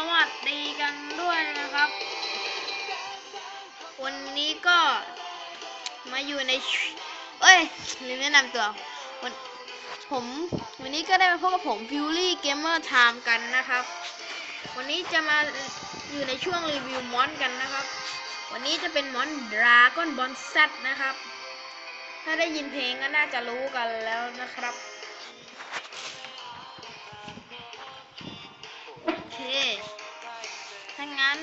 สวัสดีกันด้วยนะครับ วันนี้ก็มาอยู่ใน เอ้ยลืมแนะนำตัววันผมวันนี้ก็ได้มาพบกับผม Fury Gamer Time กันนะครับ วันนี้จะมาอยู่ในช่วงรีวิวมอนกันนะครับ วันนี้จะเป็นมอน Dragon Ball Z นะครับ ถ้าได้ยินเพลงก็น่าจะรู้กันแล้วนะครับ ถ้างั้น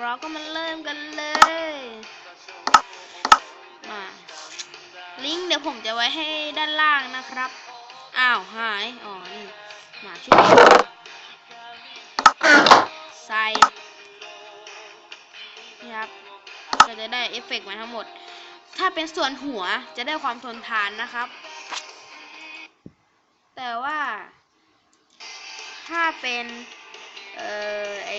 เราก็มาเริ่มกันเลยมาลิงก์เดี๋ยวผมจะไว้ให้ด้านล่างนะครับ อ้าวหาย อ๋อ นี่ มาชื่อใส่นี่ครับ ก็จะได้เอฟเฟกต์มาทั้งหมด ถ้าเป็นส่วนหัวจะได้ความทนทานนะครับ แต่ว่า ถ้าเป็น เอ่อไอ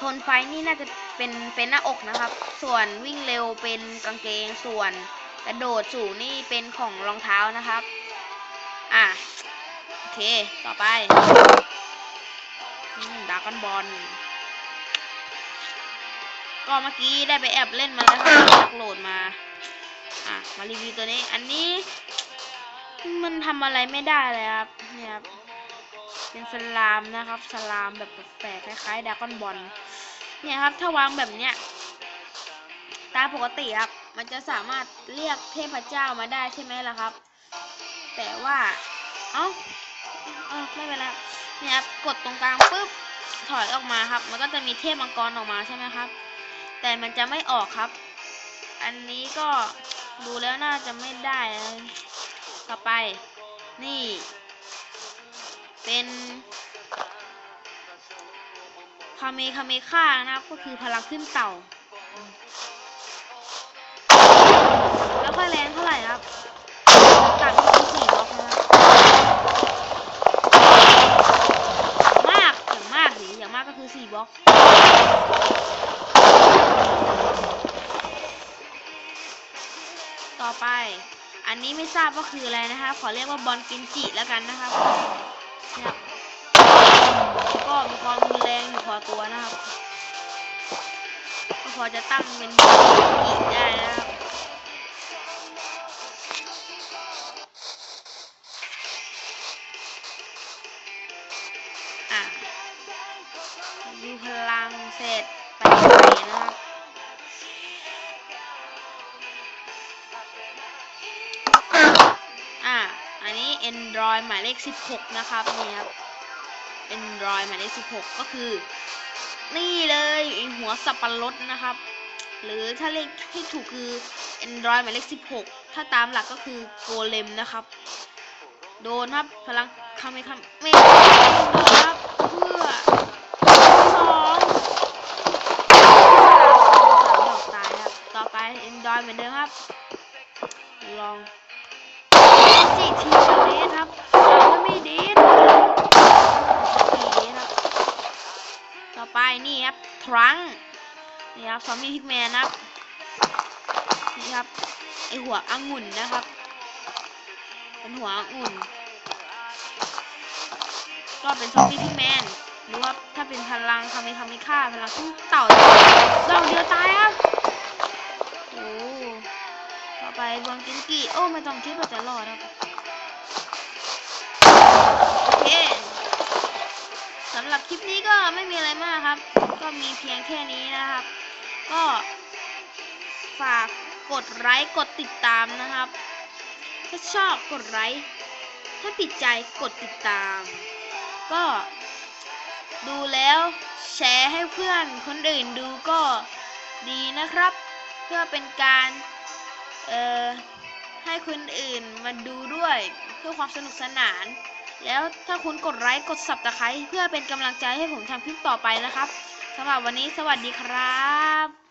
ทนไฟนี่น่าจะเป็นเป็นหน้าอกนะครับ ส่วนวิ่งเร็วเป็นกางเกง ส่วนกระโดดสูงนี่เป็นของรองเท้านะครับ อะ โอเค ต่อไปดากอนบอลก็เมื่อกี้ได้ไปแอบเล่นมาแล้วครับโหลดมา อะ มารีวิวตัวนี้ อันนี้ มันทำอะไรไม่ได้เลยครับ เนี่ยครับ เป็นสลามนะครับ สลามแบบแปลกๆคล้ายๆดากอนบอลเนี่ยครับถ้าวางแบบเนี้ยตามปกติครับมันจะสามารถเรียกเทพเจ้ามาได้ใช่ไหมล่ะครับ แต่ว่าเอ้าเออไม่เป็นไรเนี่ยครับกดตรงกลางปุ๊บถอยออกมาครับ มันก็จะมีเทพมังกรออกมาใช่ไหมครับ แต่มันจะไม่ออกครับ อันนี้ก็ดูแล้วน่าจะไม่ได้ต่อไป นี่ เป็นคาเมคาเมค่านะครับ ก็คือพลังขึ้นเต่า แล้วค่อยแรงเท่าไหร่ครับต่างกันคือสี่บล็อกนะครับมากอย่างมากสิอย่างมากก็คือสี่บล็อกต่อไป อันนี้ไม่ทราบว่าคืออะไรนะคะ ขอเรียกว่าบอลกินจิแล้วกันนะครับ ก็มีความแรงอยู่พอตัวนะครับก็พอจะตั้งเป็นกินจิได้นะครับอะดูพลังเสร็จไปเลยนะครับ Android หมายเลข 16 นะครับนี่ครับ Android หมายเลข 16 ก็คือ นี่เลยหัวสับปะรดนะครับ หรือถ้าเรียกให้ถูกคือ Android หมายเลข 16 ถ้าตามหลักก็คือโกเลมนะครับ โดนครับพลังคาเมคาเมโดนครับเพื่อสองดอกตายครับ ต่อไป Android เหมือนเดิมครับ ลองจีที อมบี้พิกแมนครับนี่ครับไอหัวองุ่นนะครับ เป็นหัวองุ่น ก็เป็นซอมบี้พิกแมนหรือว่าถ้าเป็นพลังคาเมคาเมค่าพลังขึ้นเต่าดอกเดียวตายครับโอ้ต่อไปบอลกินกี่โอ้ไม่ต้องคิดว่าจะรอดครับโอเคสำหรับคลิปนี้ก็ไม่มีอะไรมากครับ ก็มีเพียงแค่นี้นะครับ ก็ฝากกดไลค์กดติดตามนะครับ ถ้าชอบกดไลค์ถ้าติดใจกดติดตาม ก็ดูแล้วแชร์ให้เพื่อนคนอื่นดูก็ดีนะครับ เพื่อเป็นการเอ่อให้คนอื่นมาดูด้วยเพื่อความสนุกสนาน แล้วถ้าคุณกดไลค์กด subscribe เพื่อเป็นกำลังใจให้ผมทำคลิปต่อไปนะครับสำหรับวันนี้สวัสดีครับ